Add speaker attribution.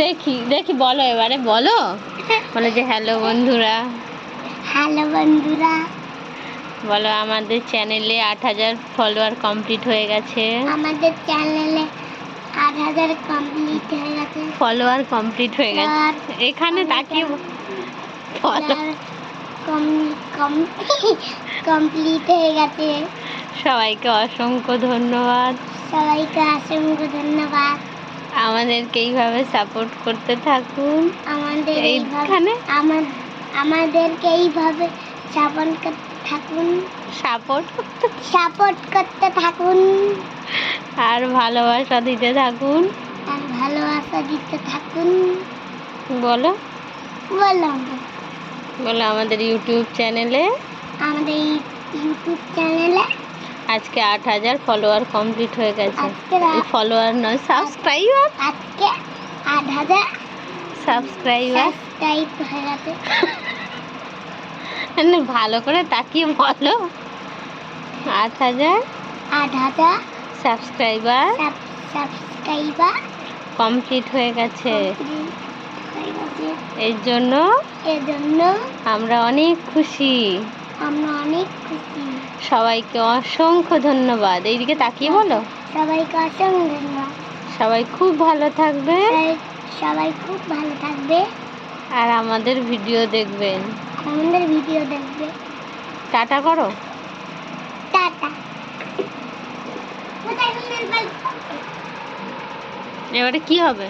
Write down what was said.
Speaker 1: দেখি দেখি বলো এবারে বলো। বলো যে হ্যালো বন্ধুরা।
Speaker 2: হ্যালো বন্ধুরা।
Speaker 1: বলো আমাদের চ্যানেলে আট হাজার ফলোয়ার কমপ্লিট হয়ে গেছে।
Speaker 2: আমাদের চ্যানেলে আট হাজার কমপ্লিট হয়ে গেছে।
Speaker 1: ফলোয়ার কমপ্লিট হয়ে গেছে। এখানে তাকিয়ে ফলো
Speaker 2: কমপ্লিট হয়ে গেছে।
Speaker 1: সবাইকে অসংখ্য ধন্যবাদ।
Speaker 2: সবাইকে অসংখ্য ধন্যবাদ।
Speaker 1: আমাদেরকে এইভাবে সাপোর্ট করতে থাকুন।
Speaker 2: আমাদের
Speaker 1: এইখানে?
Speaker 2: আমার আমাদেরকে এইভাবে সাপোর্ট করতে থাকুন।
Speaker 1: সাপোর্ট করতে
Speaker 2: সাপোর্ট করতে থাকুন।
Speaker 1: আর ভালোবাসা দিতে থাকুন।
Speaker 2: আর ভালোবাসা দিতে থাকুন।
Speaker 1: বলো।
Speaker 2: বলো
Speaker 1: বলো আমাদের ইউটিউব চ্যানেলে
Speaker 2: আমাদের ইউটিউব চ্যানেলে
Speaker 1: আজকে আট হাজার ফলোয়ার কমপ্লিট হয়ে গেছে। ফলোয়ার নয় সাবস্ক্রাইবার
Speaker 2: আজকে আট হাজার
Speaker 1: সাবস্ক্রাইবার
Speaker 2: সাবস্ক্রাইব হয়ে গেছে।
Speaker 1: ভালো করে তাকিয়ে বলো। আট হাজার
Speaker 2: আট হাজার
Speaker 1: সাবস্ক্রাইবার
Speaker 2: সাবস্ক্রাইবার
Speaker 1: কমপ্লিট হয়ে গেছে। এর জন্য
Speaker 2: এর জন্য
Speaker 1: আমরা অনেক খুশি।
Speaker 2: আমরা অনেক খুশি।
Speaker 1: সবাইকে অসংখ্য ধন্যবাদ। এইদিকে তাকিয়ে বলো।
Speaker 2: সবাইকে অসংখ্য ধন্যবাদ।
Speaker 1: সবাই খুব ভালো থাকবে।
Speaker 2: সবাই- খুব ভালো থাকবে।
Speaker 1: আর আমাদের ভিডিও দেখবেন।
Speaker 2: আমাদের ভিডিও দেখবে।
Speaker 1: টাটা করো।
Speaker 2: টাটা।
Speaker 1: এবারে কি হবে?